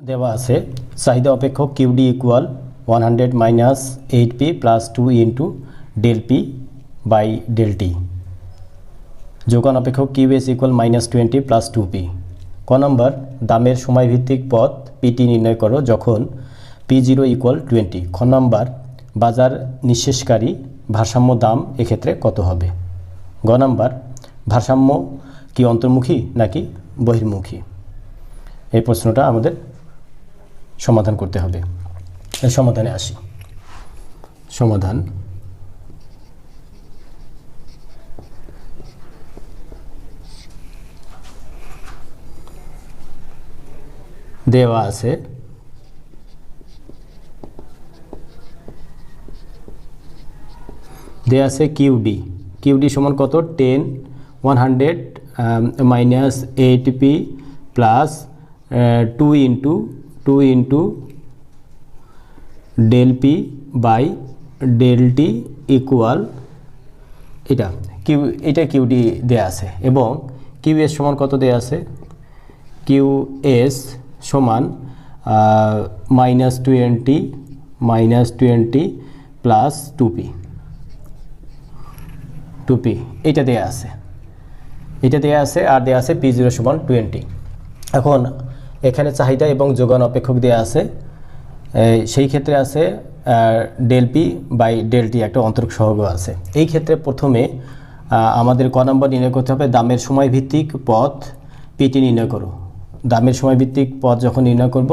দেওয়া আছে। চাহিদা অপেক্ষক QD equal one hundred minus eight P plus two into del P by del T যোগান অপেক্ষক QS equal minus twenty plus two P ক নম্বর, দামের সময়ভিত্তিক পথ পিটি নির্ণয় করো যখন পি জিরো ইকুয়াল টোয়েন্টি খ নম্বর, বাজার নিঃশেষকারী ভারসাম্য দাম এক্ষেত্রে কত হবে? গ নম্বর, ভারসাম্য কি অন্তর্মুখী নাকি বহির্মুখী? এই প্রশ্নটা আমাদের সমাধান করতে হবে। এর সমাধানে আসি। সমাধান। দেওয়া আছে। দেওয়া আছে কিউডি কিউডি সমান কত? Ten, one hundred minus eight P plus two into two into del P by del T equal এটা কিউ, এটা কিউডি দেয়া আছে এবং কিউ এস সমান কত দেয়া আছে? কিউ এস সমান minus twenty minus twenty plus two P two P এটা দেয়া আছে। এটা দেয়া আছে আর দেয়া আছে পি জিরো সমান টোয়েন্টি এখন এখানে চাহিদা এবং যোগান অপেক্ষক দেয়া আছে। সেই ক্ষেত্রে আছে ডেল পি বাই ডেলটি একটা অন্তরক সহগ আছে। এই ক্ষেত্রে প্রথমে আমাদের ক নম্বর নির্ণয় করতে হবে, দামের সময় ভিত্তিক পথ পিটি নির্ণয় করো। দামের সময় ভিত্তিক পথ যখন নির্ণয় করব,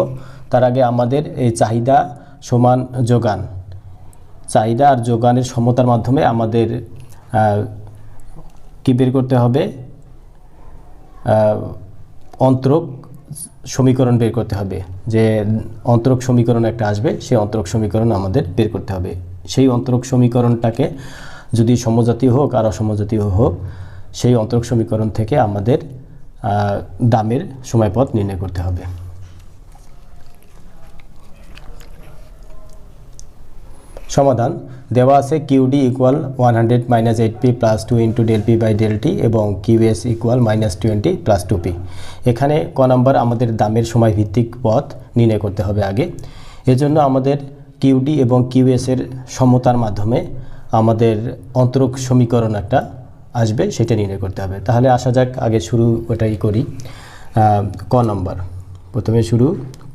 তার আগে আমাদের এই চাহিদা সমান যোগান। চাহিদা আর যোগানের সমতার মাধ্যমে আমাদের কি বের করতে হবে? অন্তরক সমীকরণ বের করতে হবে। যে অন্তরক সমীকরণ একটা আসবে, সেই অন্তরক সমীকরণ আমাদের বের করতে হবে। সেই অন্তরক সমীকরণটাকে যদি সমজাতীয় হোক আর অসমজাতীয় হোক, সেই অন্তরক সমীকরণ থেকে আমাদের দামের সময়পথ নির্ণয় করতে হবে। সমাধান। দেওয়া আছে QD equal one hundred minus eight P plus two into del P by del T এবং QS equal minus twenty plus two P এখানে ক নাম্বার আমাদের দামের সময় ভিত্তিক পথ নির্ণয় করতে হবে আগে। এজন্য আমাদের কিউডি এবং কিউএস এর সমতার মাধ্যমে আমাদের অন্তরক সমীকরণ একটা আসবে, সেটা নির্ণয় করতে হবে। তাহলে আসা যাক, আগে শুরু ওটাই করি। ক নম্বর। প্রথমে শুরু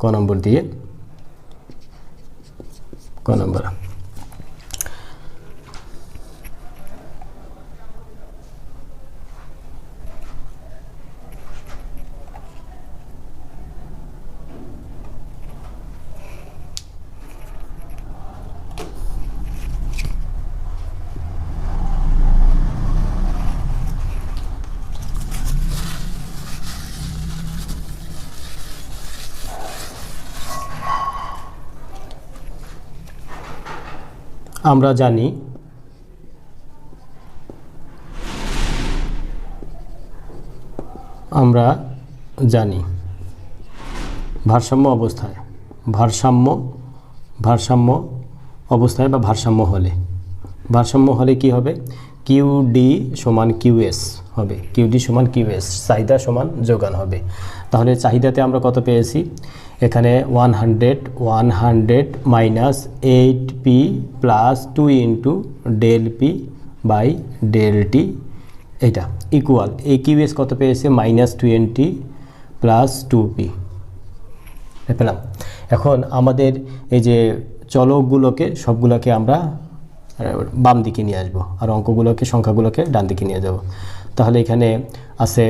ক নম্বর দিয়ে। ক নম্বর। আমরা জানি। আমরা জানি। ভারসাম্য অবস্থায়। ভারসাম্য ভারসাম্য অবস্থায় বা ভারসাম্য হলে। ভারসাম্য হলে কি হবে? কিউ ডি সমান কিউএস হবে। কিউ ডি সমান কিউএস চাহিদা সমান যোগান হবে। তাহলে চাহিদাতে আমরা কত পেয়েছি? এখানে one hundred one hundred minus eight P plus two into del P by del T. এটা ইকুয়াল এই কিউএস কত পেয়েছে? Minus twenty plus two P. পেলাম। এখন আমাদের এই যে চলকগুলোকে, সবগুলোকে আমরা বাম দিকে নিয়ে আসব। আর অঙ্কগুলোকে, সংখ্যাগুলোকে ডান দিকে নিয়ে যাব। তাহলে এখানে আছে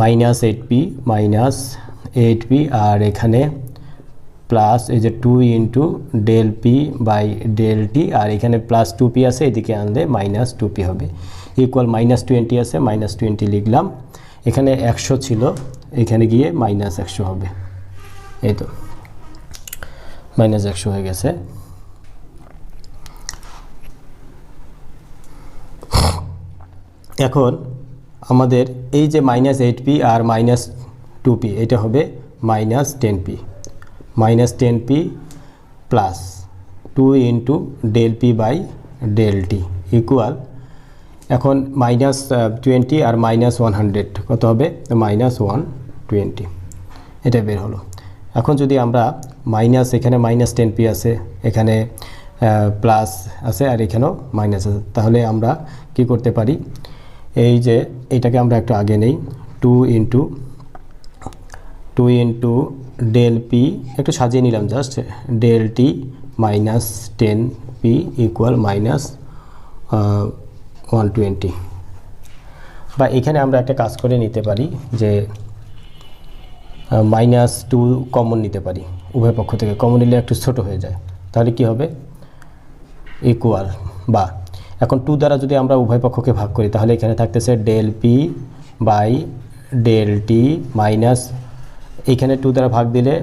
minus eight P minus eight P আর এখানে প্লাস এই যে two into del P by del T আর এখানে প্লাস টু পি আছে, এদিকে আনলে মাইনাস টু পি হবে। ইকুয়াল মাইনাস টোয়েন্টি আছে মাইনাস টোয়েন্টি লিখলাম। এখানে একশো ছিল, এখানে গিয়ে মাইনাস একশো হবে। এই তো মাইনাস একশো হয়ে গেছে। এখন আমাদের এই যে মাইনাস এইট পি আর মাইনাস টু পি এটা হবে minus ten P minus ten P plus two into del P by del T equal এখন মাইনাস টোয়েন্টি আর মাইনাস ওয়ান হান্ড্রেড কত হবে? মাইনাস ওয়ান টোয়েন্টি এটা বের হলো। এখন যদি আমরা মাইনাস এখানে মাইনাস টেন পি আছে, এখানে প্লাস আছে আর এখানেও মাইনাস আছে, তাহলে আমরা কি করতে পারি? এই যে এটাকে আমরা একটু আগে নেই two into two into del P একটু সাজিয়ে নিলাম just del T minus ten P equal minus one twenty বা এখানে আমরা একটা কাজ করে নিতে পারি যে মাইনাস টু কমন নিতে পারি, উভয় পক্ষ থেকে। কমন নিলে একটু ছোট হয়ে যায়। তাহলে কি হবে? ইকুয়াল বা এখন টু দ্বারা যদি আমরা উভয় পক্ষকে ভাগ করি, তাহলে এখানে থাকতেছে del P by del T minus এইখানে টু দ্বারা ভাগ দিলে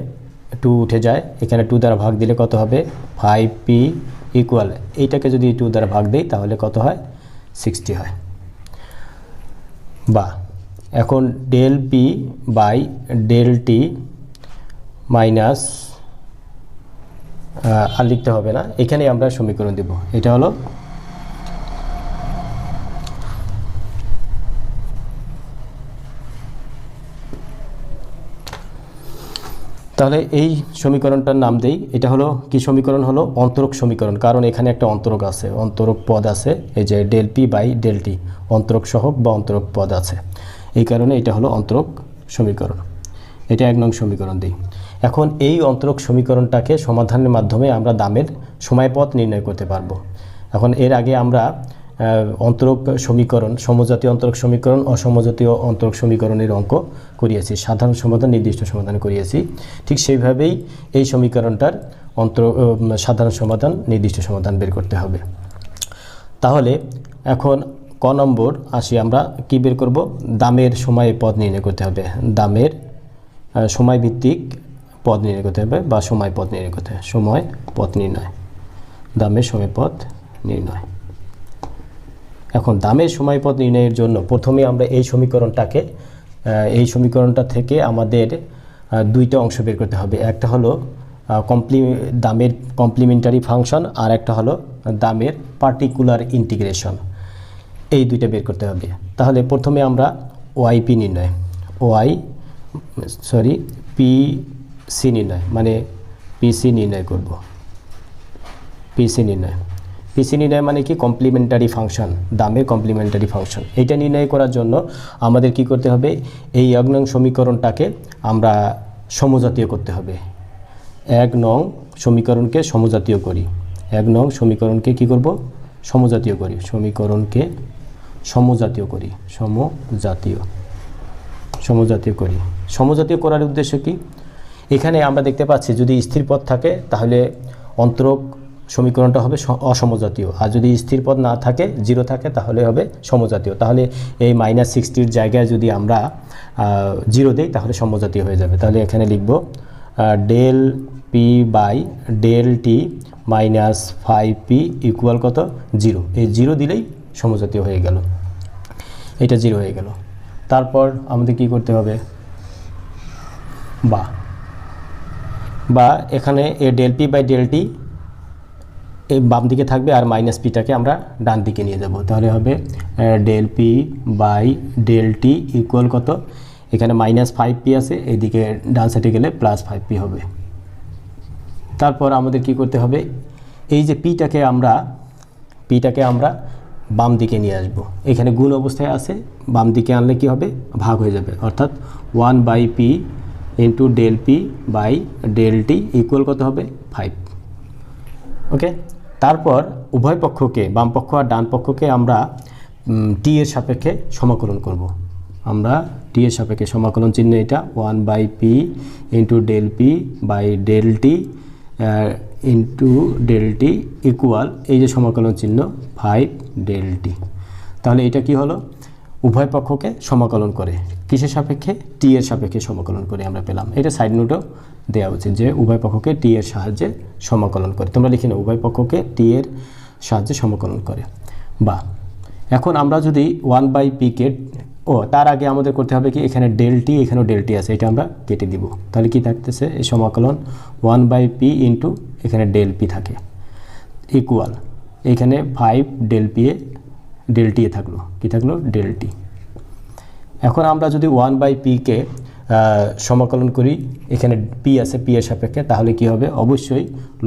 টু উঠে যায়, এখানে টু দ্বারা ভাগ দিলে কত হবে? ফাইভ পি ইকুয়াল এইটাকে যদি টু দ্বারা ভাগ দিই, তাহলে কত হয়? সিক্সটি হয়। বা, এখন del P by del T minus আর লিখতে হবে না এখানে আমরা সমীকরণ দেব। এটা হলো তাহলে এই সমীকরণটার নাম দেই। এটা হলো কি সমীকরণ হলো? অন্তরক সমীকরণ। কারণ এখানে একটা অন্তরক আছে। অন্তরক পদ আছে। এই যে del P by del T. অন্তরক সহক বা অন্তরক পদ আছে। এই কারণে এটা হলো অন্তরক সমীকরণ। এটা এক নং সমীকরণ দিই। এখন এই অন্তরক সমীকরণটাকে সমাধানের মাধ্যমে আমরা দামের সময়পথ নির্ণয় করতে পারব। এখন এর আগে আমরা অন্তরক সমীকরণ, সমজাতীয় অন্তরক সমীকরণ, অসমজাতীয় অন্তরক সমীকরণের অঙ্ক করিয়েছি। সাধারণ সমাধান, নির্দিষ্ট সমাধান করিয়েছি। ঠিক সেইভাবেই এই সমীকরণটার অন্তর সাধারণ সমাধান, নির্দিষ্ট সমাধান বের করতে হবে। তাহলে এখন ক নম্বর আসি আমরা, কি বের করব? দামের সময় পদ নির্ণয় করতে হবে। দামের সময় ভিত্তিক পদ নির্ণয় করতে হবে বা সময় পদ নির্ণয় করতে হবে। সময় পথ নির্ণয়। দামের সময় পথ নির্ণয়। এখন দামের সময় পথ নির্ণয়ের জন্য প্রথমে আমরা এই সমীকরণটাকে এই সমীকরণটা থেকে আমাদের দুইটা অংশ বের করতে হবে। একটা হলো কমপ্লি দামের কমপ্লিমেন্টারি ফাংশন আর একটা হলো দামের পার্টিকুলার ইন্টিগ্রেশন এই দুইটা বের করতে হবে। তাহলে প্রথমে আমরা ওআইপি নির্ণয় ওআই সরি পি সি নির্ণয় মানে পিসি নির্ণয় করব। পিসি নির্ণয়। পিসি নির্ণয় মানে কি? কমপ্লিমেন্টারি ফাংশন দামের কমপ্লিমেন্টারি ফাংশন এটা নির্ণয় করার জন্য আমাদের কি করতে হবে? এই এক নং সমীকরণটাকে আমরা সমজাতীয় করতে হবে। এক নং সমীকরণকে সমজাতীয় করি। এক নং সমীকরণকে কি করব? সমজাতীয় করি। সমীকরণকে সমজাতীয় করি। সমজাতীয়। সমজাতীয় করি। সমজাতীয় করার উদ্দেশ্য কি? এখানে আমরা দেখতে পাচ্ছি যদি স্থির পদ থাকে তাহলে অন্তরক সমীকরণটা হবে অসমজাতীয়। আর যদি স্থির পদ না থাকে, জিরো থাকে, তাহলে হবে সমজাতীয়। তাহলে এই মাইনাস সিক্সটির জায়গায় যদি আমরা জিরো দিই, তাহলে সমজাতীয় হয়ে যাবে। তাহলে এখানে লিখব del P by del T minus five P equal কত? জিরো। এই জিরো দিলেই সমজাতীয় হয়ে গেল। এটা জিরো হয়ে গেল। তারপর আমাদের কি করতে হবে? বা। বা এখানে এ del P by del T এই বাম দিকে থাকবে আর মাইনাস পিটাকে আমরা ডান দিকে নিয়ে যাব। তাহলে হবে del P by del T equal কত? এখানে মাইনাস ফাইভ পি আছে এইদিকে ডান সাইডে গেলে প্লাস ফাইভ পি হবে। তারপর আমাদের কি করতে হবে? এই যে পিটাকে আমরা পিটাকে আমরা বাম দিকে নিয়ে আসব। এখানে গুণ অবস্থায় আছে, বাম দিকে আনলে কি হবে? ভাগ হয়ে যাবে। অর্থাৎ one by P into del P by del T equal কত হবে? ফাইভ ওকে তারপর উভয় পক্ষকে, বাম পক্ষ আর ডান পক্ষকে আমরা টি এর সাপেক্ষে সমাকলন করব। আমরা টি এর সাপেক্ষে সমাকলন চিহ্ন এটা one by P into del P by del T into del T equal এই যে সমাকলন চিহ্ন ফাইভ ডেল টি তাহলে এটা কি হলো? উভয় পক্ষকে সমাকলন করে। কিসের সাপেক্ষে? টি এর সাপেক্ষে সমাকলন করে আমরা পেলাম। এটা সাইড নোটও দেওয়া উচিত যে, উভয় পক্ষকে টি এর সাহায্যে সমাকলন করে। তোমরা লিখে নাও, উভয় পক্ষকে টি এর সাহায্যে সমাকলন করে। বা, এখন আমরা যদি ওয়ান বাই পি পিকে ও, তার আগে আমাদের করতে হবে কি, এখানে ডেলটি এখানেও ডেলটি আছে, এটা আমরা কেটে দিব। তাহলে কি থাকতেছে? এই সমাকলন ওয়ান বাই পি ইন্টু এখানে ডেল পি থাকে। ইকুয়াল এখানে ফাইভ ডেল পি এ ডেলটি এ থাকল। কি থাকল? ডেলটি এখন আমরা যদি ওয়ান বাই পিকে সমাকলন করি, এখানে পি আছে পি এর সাপেক্ষে, তাহলে কি হবে? অবশ্যই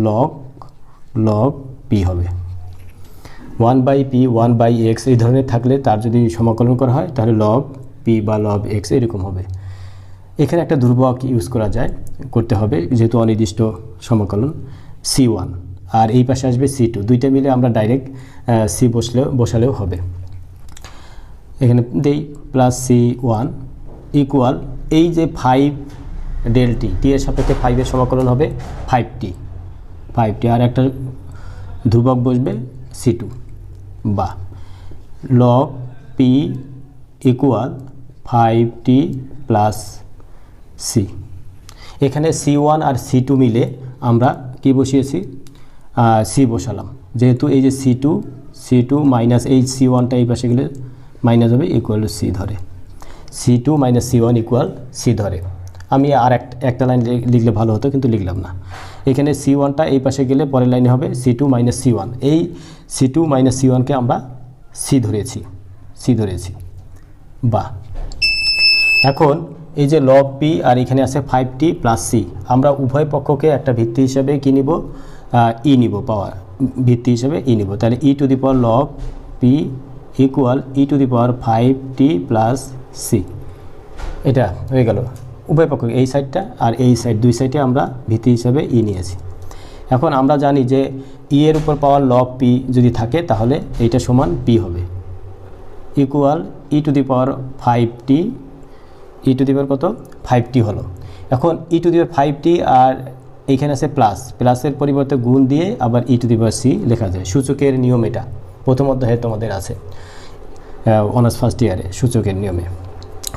লগ লগ পি হবে। One by P one by X এই ধরনের থাকলে তার যদি সমাকলন করা হয়, তাহলে লগ পি বা লব এক্স এরকম হবে। এখানে একটা ধ্রুবক ইউজ করা যায়, করতে হবে, যেহেতু অনির্দিষ্ট সমাকলন সি ওয়ান আর এই পাশে আসবে সি টু দুইটা মিলে আমরা ডাইরেক্ট সি বসলেও, বসালেও হবে। এখানে দেই প্লাস সি ওয়ান ইকুয়াল এই যে ফাইভ ডেলটি টি এর সাপেক্ষে ফাইভের সমাকলন হবে ফাইভ টি ফাইভ টি আর একটা ধ্রুবক বসবে সি টু বা log P equal five T plus C এখানে সি ওয়ান আর সি টু মিলে আমরা কি বসিয়েছি? সি বসালাম। যেহেতু এই যে C two C two minus এই সি ওয়ানটা এই পাশে গেলে মাইনাস হবে ইকুয়াল টু সি ধরে। C two minus C one equal C ধরে। আমি আর এক- একটা লাইন লিখলে ভালো হতো, কিন্তু লিখলাম না। এখানে সি ওয়ানটা এই পাশে গেলে পরের লাইনে হবে C two minus C one এই সি টু মাইনাস সি ওয়ানকে আমরা সি ধরেছি সি ধরেছি। বা এখন এই যে লব পি আর এখানে আছে ফাইভ টি প্লাস সি আমরা উভয় পক্ষকে একটা ভিত্তি হিসাবে কি নিব? ই নিব, পাওয়ার ভিত্তি হিসাবে ই নিব। তাহলে ই টু দি পাওয়ার লব P equal E to the power five T plus C এটা হয়ে গেল। উভয় পক্ষ এই সাইডটা আর এই সাইড দুই সাইডে আমরা ভিত্তি হিসাবে ই নিয়েছি। এখন আমরা জানি যে ই এর উপর পাওয়ার লব পি যদি থাকে, তাহলে এইটা সমান পি হবে। Equal E to the power five T E to the power কত? ফাইভ টি হলো। এখন ই টু দি পাওয়ার ফাইভ টি আর এইখানে আছে প্লাস প্লাসের পরিবর্তে গুণ দিয়ে আবার ই টু দি পাওয়ার সি লেখা যায়। সূচকের নিয়ম এটা। প্রথম অধ্যায়ে তোমাদের আছে অনার্স ফার্স্ট ইয়ারে সূচকের নিয়মে।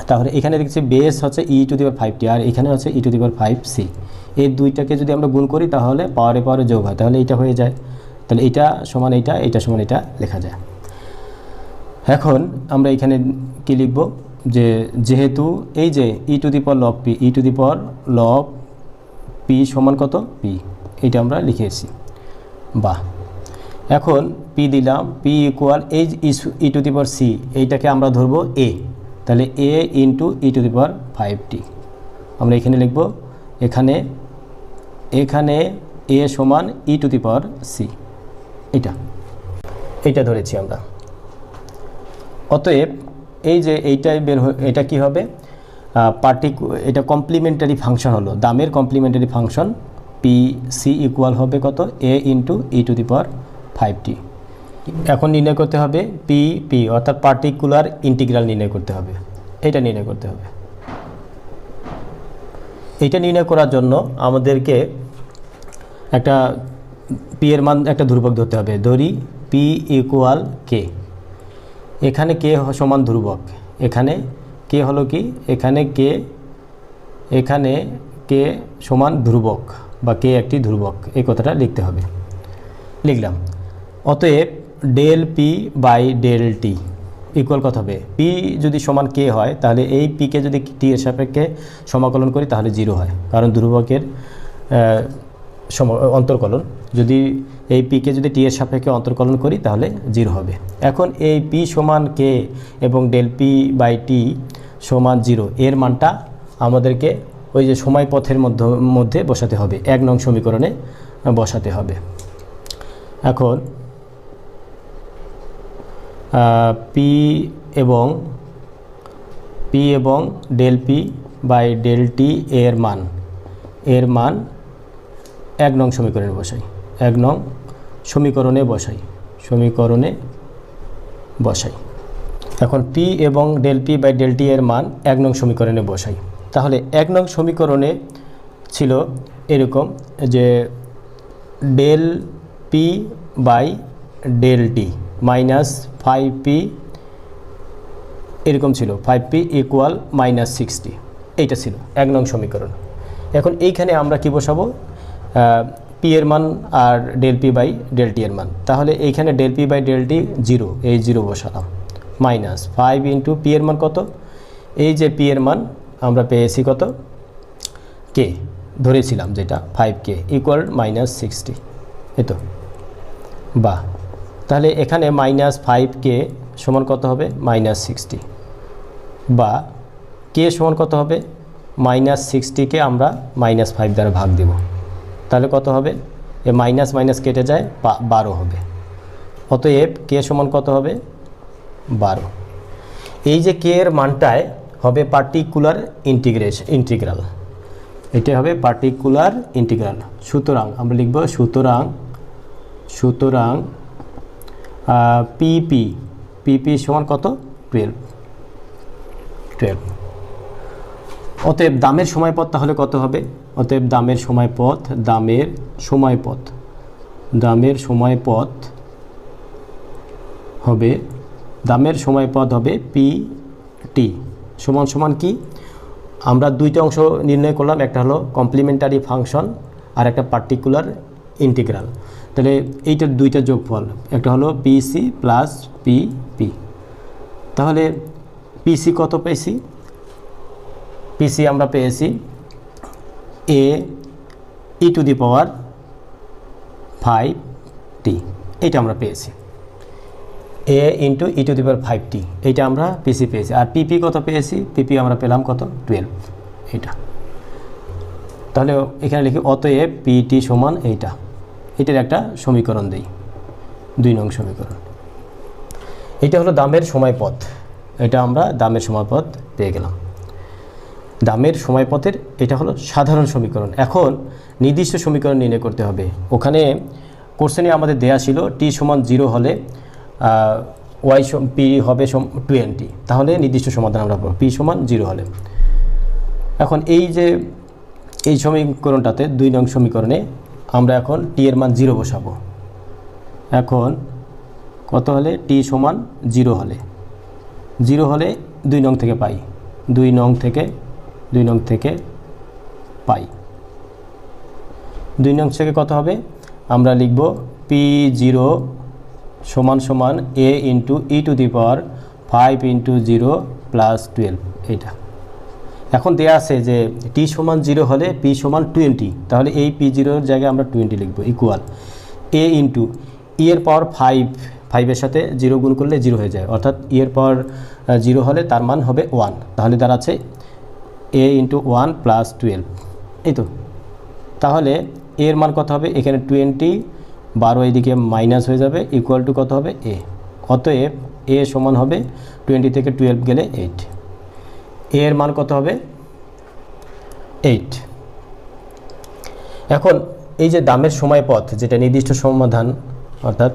তাহলে এখানে দেখছি বেস হচ্ছে E to the power five টি আর এখানে হচ্ছে E to the power five C এই দুইটাকে যদি আমরা গুণ করি, তাহলে পাওয়ারে পাওয়ারে যোগ হয়। তাহলে এইটা হয়ে যায়। তাহলে এইটা সমান এইটা এইটা সমান এটা লেখা যায়। এখন আমরা এখানে কি লিখব? যে যেহেতু এই যে ই টু দি পাওয়ার লব P E to the power লব পি সমান কত? পি এটা আমরা লিখেছি বাহ। এখন পি দিলাম পি ইকুয়াল এই ই টু দি পাওয়ার সি এইটাকে আমরা ধরবো এ তাহলে A into E to the power five T আমরা এখানে লিখব, এখানে এখানে এ সমান ই টু দি পাওয়ার সি এটা এইটা ধরেছি আমরা। অতএব এই যে এইটাই বের এটা কি হবে? পার্টিকু এটা কমপ্লিমেন্টারি ফাংশন হলো। দামের complementary function P C equal হবে কত? A into E to the power five T এখন নির্ণয় করতে হবে পি পি অর্থাৎ পার্টিকুলার ইন্টিগ্রাল নির্ণয় করতে হবে। এটা নির্ণয় করতে হবে। এটা নির্ণয় করার জন্য আমাদেরকে একটা পি এর মান, একটা ধ্রুবক ধরতে হবে। ধরি পি ইকুয়াল কে এখানে কে সমান ধ্রুবক। এখানে কে হলো কি? এখানে কে এখানে কে সমান ধ্রুবক বা কে একটি ধ্রুবক। এই কথাটা লিখতে হবে। লিখলাম। অতএব del P by del T equal কত হবে? পি যদি সমান কে হয়, তাহলে এই পিকে যদি টি এর সাপেক্ষে সমাকলন করি, তাহলে জিরো হয়। কারণ ধ্রুবকের সম- অন্তর্কলন। যদি এই পিকে যদি টি এর সাপেক্ষে অন্তর্কলন করি, তাহলে জিরো হবে। এখন এই পি সমান কে এবং ডেল পি বাই টি সমান জিরো এর মানটা আমাদেরকে ওই যে সময় পথের মধ্য, মধ্যে বসাতে হবে। এক নং সমীকরণে বসাতে হবে। এখন পি এবং পি এবং del P by del T এর মান। এর মান এক নং সমীকরণে বসাই। এক নং সমীকরণে বসাই। সমীকরণে বসাই। এখন পি এবং del P by del T এর মান এক নং সমীকরণে বসাই। তাহলে এক নং সমীকরণে ছিল এরকম যে del P by del T minus five P এরকম ছিল five P equal minus sixty এইটা ছিল, এক নং সমীকরণ। এখন এইখানে আমরা কি বসাবো? পি এর মান আর del P by del T এর মান। তাহলে এইখানে del P by del T zero এই জিরো বসালাম। মাইনাস ফাইভ ইন্টু পি এর মান কত? এই যে পি এর মান আমরা পেয়েছি কত? কে ধরেছিলাম যেটা ফাইভ কে ইকুয়াল মাইনাস সিক্সটি এই তো। বাহ। তাহলে এখানে মাইনাস ফাইভ কে সমান কত হবে? মাইনাস সিক্সটি বা কে সমান কত হবে? মাইনাস সিক্সটিকে আমরা মাইনাস ফাইভ দ্বারা ভাগ দেব। তাহলে কত হবে? এ মাইনাস মাইনাস কেটে যায় বারো হবে। অতএব কে সমান কত হবে? বারো। এই যে কে এর মানটায় হবে পার্টিকুলার ইন্টিগ্রেশন ইন্টিগ্রাল এটা হবে পার্টিকুলার ইন্টিগ্রাল সুতরাং আমরা লিখব সুতরাং সুতরাং পিপি পিপি সমান কত? টুয়েলভ টুয়েলভ অতএব দামের সময়পথ তাহলে কত হবে? অতএব দামের সময়পথ দামের সময়পথ দামের সময়পথ হবে, দামের সময়পথ হবে পি টি সমান সমান কি? আমরা দুইটা অংশ নির্ণয় করলাম, একটা হলো কমপ্লিমেন্টারি ফাংশন আর একটা পার্টিকুলার ইন্টিগ্রাল তাহলে এইটার দুইটা যোগফল, একটা হলো পিসি প্লাস পি পি তাহলে পিসি কত পেয়েছি? পিসি আমরা পেয়েছি এ ই to the power five T এইটা আমরা পেয়েছি। A into E to the power five T এইটা আমরা পিসি পেয়েছি। আর পিপি কত পেয়েছি? পিপি আমরা পেলাম কত? টুয়েলভ এইটা। তাহলে এখানে লিখি অতএব পিটি সমান এইটা। এটার একটা সমীকরণ দিই। দুই নং সমীকরণ। এটা হলো দামের সময়পথ। এটা আমরা দামের সময়পথ পেয়ে গেলাম। দামের সময়পথের এটা হলো সাধারণ সমীকরণ। এখন নির্দিষ্ট সমীকরণ নির্ণয় করতে হবে। ওখানে কোশ্চেনে আমাদের দেয়া ছিল টি সমান জিরো হলে ওয়াই পি হবে টোয়েন্টি। তাহলে নির্দিষ্ট সমাধান আমরা পাবো। পি সমান জিরো হলে। এখন এই যে, এই সমীকরণটাতে দুই নং সমীকরণে আমরা এখন টি এর মান জিরো বসাবো। এখন কত হলে টি সমান জিরো হলে? জিরো হলে দুই নং থেকে পাই। দুই নং থেকে, দুই নং থেকে পাই। দুই নং থেকে কত হবে? আমরা লিখব পি জিরো সমান সমান A into E to the power five into zero plus twelve এইটা। এখন দেয়া আছে যে টি সমান জিরো হলে পি সমান টোয়েন্টি তাহলে এই পি জিরোর জায়গায় আমরা টোয়েন্টি লিখব ইকুয়াল এ ইন্টু ই এর পাওয়ার ফাইভ ফাইভের সাথে জিরো গুণ করলে জিরো হয়ে যায়, অর্থাৎ ই এর পাওয়ার জিরো হলে তার মান হবে ওয়ান তাহলে দাঁড়াচ্ছে A into one plus twelve এই তো। তাহলে এর মান কত হবে? এখানে টোয়েন্টি বারো এদিকে মাইনাস হয়ে যাবে ইকুয়াল টু কত হবে? এ অতএব এ সমান হবে টোয়েন্টি থেকে টুয়েলভ গেলে এইট এর মান কত হবে? এইট এখন এই যে দামের সময় পথ যেটা নির্দিষ্ট সমাধান, অর্থাৎ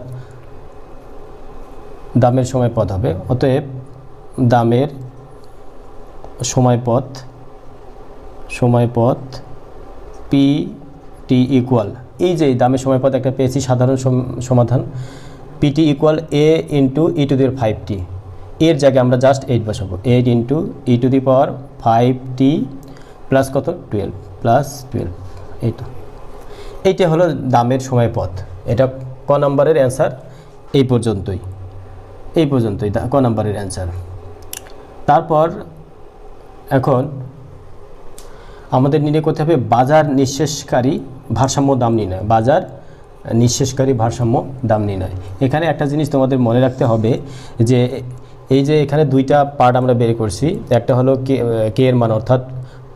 দামের সময় পথ হবে, অতএব দামের সময় পথ সময় পথ পি টি ইকুয়াল এই যে দামের সময় পথ একটা পেয়েছি, সাধারণ সম- সমাধান। PT equal A into E to the five T এর জায়গায় আমরা জাস্ট এইট বসাবো। Eight into E to the power five T plus কত? টুয়েলভ প্লাস টুয়েলভ এই তো। এইটা হলো দামের সময় পথ এটা ক নাম্বারের অ্যান্সার এই পর্যন্তই। এই পর্যন্তই ক নাম্বারের অ্যান্সার তারপর এখন আমাদের নির্ণয় করতে হবে বাজার নিঃশেষকারী ভারসাম্য দাম নির্ণয়। বাজার নিঃশেষকারী ভারসাম্য দাম নির্ণয়। এখানে একটা জিনিস তোমাদের মনে রাখতে হবে যে এই যে এখানে দুইটা পার্ট আমরা বের করছি, একটা হলো কে কে এর মান, অর্থাৎ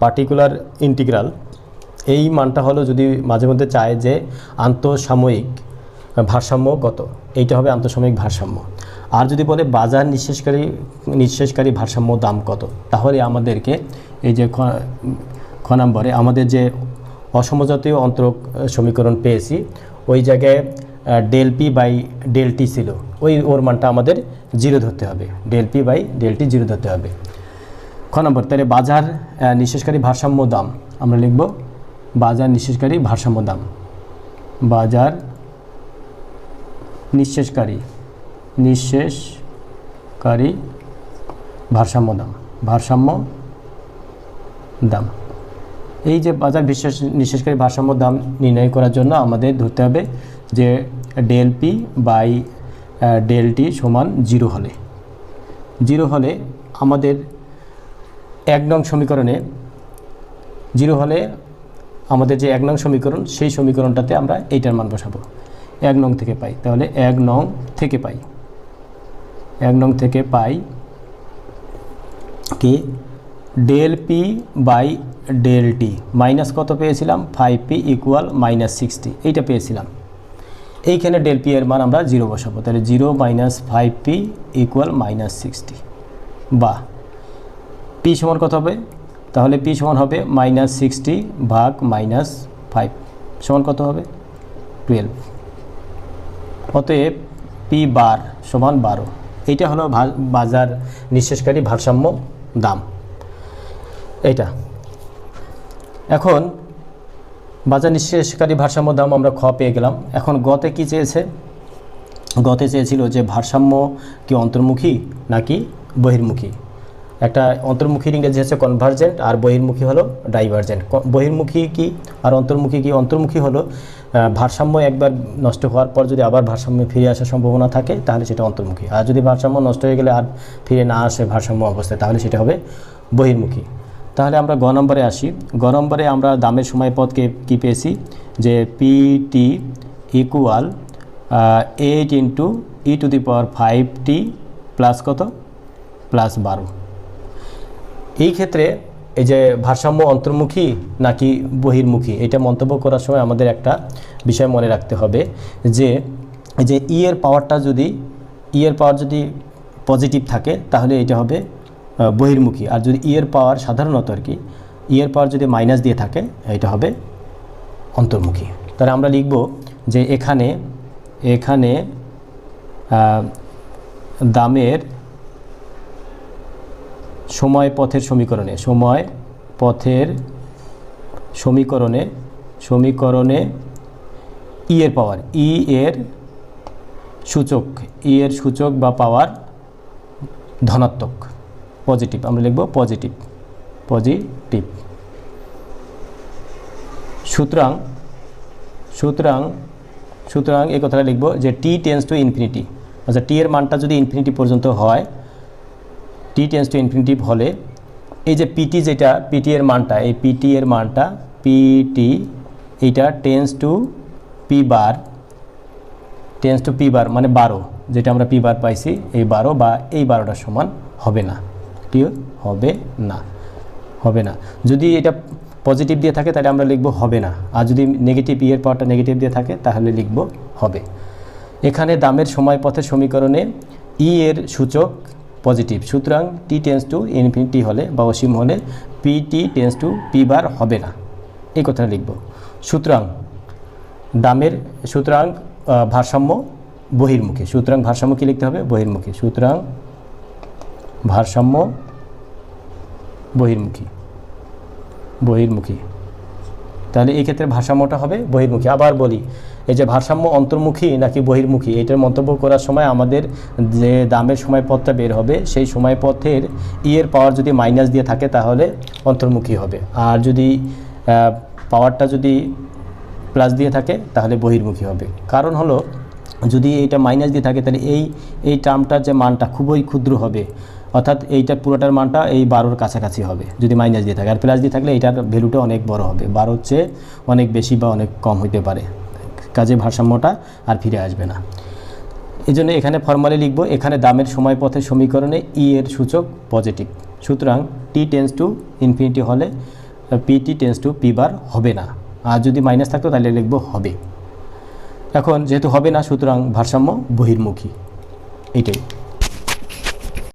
পার্টিকুলার ইন্টিগ্রাল এই মানটা হলো যদি মাঝে মধ্যে চায় যে আন্তঃসাময়িক ভারসাম্য কত, এইটা হবে আন্তঃসাময়িক ভারসাম্য। আর যদি বলে বাজার নিঃশেষকারী নিঃশেষকারী ভারসাম্য দাম কত, তাহলে আমাদেরকে এই যে খ- নম্বরে আমাদের যে অসমজাতীয় অন্তরক সমীকরণ পেয়েছি, ওই জায়গায় del P by del T ছিল। ওই ওর মানটা আমাদের জিরো ধরতে হবে। Del P by del T zero ধরতে হবে। খ নম্বর, তাহলে বাজার নিঃশেষকারী ভারসাম্য দাম। আমরা লিখব বাজার, নিঃশেষকারী ভারসাম্য দাম। বাজার, নিঃশেষকারী নিঃশেষকারী ভারসাম্য দাম। ভারসাম্য দাম। এই যে বাজার বিশ্বাস নিঃশেষকারী ভারসাম্য দাম নির্ণয় করার জন্য আমাদের ধরতে হবে যে del P by del T সমান জিরো হলে। জিরো হলে আমাদের এক নং সমীকরণে জিরো হলে আমাদের যে এক নং সমীকরণ, সেই সমীকরণটাতে আমরা এইটার মান বসাবো। এক নং থেকে পাই। তাহলে এক নং থেকে পাই। এক নং থেকে পাই কি? Del P by del T minus কত পেয়েছিলাম? Five P equal minus sixty এইটা পেয়েছিলাম। এইখানে ডেল পি এর মান আমরা জিরো বসাবো। তাহলে zero minus five P equal minus sixty বা পি সমান কত হবে? তাহলে পি সমান হবে মাইনাস সিক্সটি ভাগ মাইনাস ফাইভ সমান কত হবে? টুয়েলভ অতএব পি বার সমান বারো। এইটা হলো বাজার নিঃশেষকারী ভারসাম্য দাম। এইটা। এখন বাজার নিঃশেষকারী ভারসাম্য দাম আমরা খ পেয়ে গেলাম। এখন গতে কি চেয়েছে? গতে চেয়েছিল যে ভারসাম্য কি অন্তর্মুখী নাকি বহির্মুখী? একটা অন্তর্মুখীর ইংরেজি হচ্ছে কনভার্জেন্ট আর বহির্মুখী হলো ডাইভার্জেন্ট বহির্মুখী কি আর অন্তর্মুখী কি? অন্তর্মুখী হলো ভারসাম্য একবার নষ্ট হওয়ার পর যদি আবার ভারসাম্য ফিরে আসার সম্ভাবনা থাকে, তাহলে সেটা অন্তর্মুখী। আর যদি ভারসাম্য নষ্ট হয়ে গেলে আর ফিরে না আসে ভারসাম্য অবস্থায়, তাহলে সেটা হবে বহির্মুখী। তাহলে আমরা গ নম্বরে আসি। গ নম্বরে আমরা দামের সময় পদকে কী পেয়েছি? যে PT equal eight into E to the power five T plus কত? প্লাস বারো। এই ক্ষেত্রে এই যে ভারসাম্য অন্তর্মুখী নাকি বহির্মুখী, এটা মন্তব্য করার সময় আমাদের একটা বিষয় মনে রাখতে হবে যে যে ই এর পাওয়ারটা যদি ই এর পাওয়ার যদি পজিটিভ থাকে, তাহলে এটা হবে বহির্মুখী। আর যদি ইয়ের পাওয়ার সাধারণত আর কি ইয়ের পাওয়ার যদি মাইনাস দিয়ে থাকে, এটা হবে অন্তর্মুখী। তাহলে আমরা লিখব যে এখানে এখানে দামের সময় পথের সমীকরণে, সময় পথের সমীকরণে সমীকরণে ই এর পাওয়ার ই এর সূচক ই এর সূচক বা পাওয়ার ধনাত্মক। পজিটিভ আমরা লিখব পজিটিভ পজিটিভ সুতরাং সুতরাং সুতরাং এই কথাটা লিখব যে টি টেন্স টু ইনফিনিটি আচ্ছা টি এর মানটা যদি ইনফিনিটি পর্যন্ত হয় টি টেন্স টু ইনফিনিটি হলে, এই যে পিটি যেটা পিটি এর মানটা, এই পিটি এর মানটা পিটি এইটা tends to P bar tends to P bar মানে বারো, যেটা আমরা পি বার পাইছি, এই বারো বা এই বারোটার সমান হবে না। ক্লিয়ার হবে না হবে না। যদি এটা পজিটিভ দিয়ে থাকে, তাহলে আমরা লিখব হবে না। আর যদি নেগেটিভ ইয়ের পাওয়ারটা নেগেটিভ দিয়ে থাকে, তাহলে লিখব হবে। এখানে দামের সময় পথের সমীকরণে ই এর সূচক পজিটিভ সুতরাং টি টেন্স টু ইনফিনিটি হলে বা অসীম হলে P T tends to P bar হবে না। এই কথাটা লিখব। সুতরাং দামের, সুতরাং ভারসাম্য বহির্মুখী। সুতরাং ভারসাম্য কী লিখতে হবে? বহির্মুখী। সুতরাং ভারসাম্য, বহির্মুখী। বহির্মুখী। তাহলে এই ক্ষেত্রে ভারসাম্যটা হবে বহির্মুখী। আবার বলি, এই যে ভারসাম্য অন্তর্মুখী নাকি বহির্মুখী এটার মন্তব্য করার সময় আমাদের যে দামের সময়পথটা বের হবে, সেই সময়পথের ই এর পাওয়ার যদি মাইনাস দিয়ে থাকে তাহলে অন্তর্মুখী হবে। আর যদি পাওয়ারটা যদি প্লাস দিয়ে থাকে তাহলে বহির্মুখী হবে। কারণ হলো, যদি এইটা মাইনাস দিয়ে থাকে, তাহলে এই এই টার্মটার যে মানটা খুবই ক্ষুদ্র হবে। অর্থাৎ এইটা পুরোটার মানটা এই বারোর কাছাকাছি হবে, যদি মাইনাস দিয়ে থাকে। আর প্লাস দিয়ে থাকলে এটার ভ্যালুটা অনেক বড় হবে। বারোর চেয়ে অনেক বেশি বা অনেক কম হইতে পারে। কাজে ভারসাম্যটা আর ফিরে আসবে না। এই জন্য এখানে ফর্মালি লিখব, এখানে দামের সময় পথের সমীকরণে ই এর সূচক পজিটিভ সুতরাং টি টেন্স টু ইনফিনিটি হলে PT tends to P bar হবে না। আর যদি মাইনাস থাকতো তাহলে লিখব হবে। এখন যেহেতু হবে না, সুতরাং ভারসাম্য বহির্মুখী। এইটাই।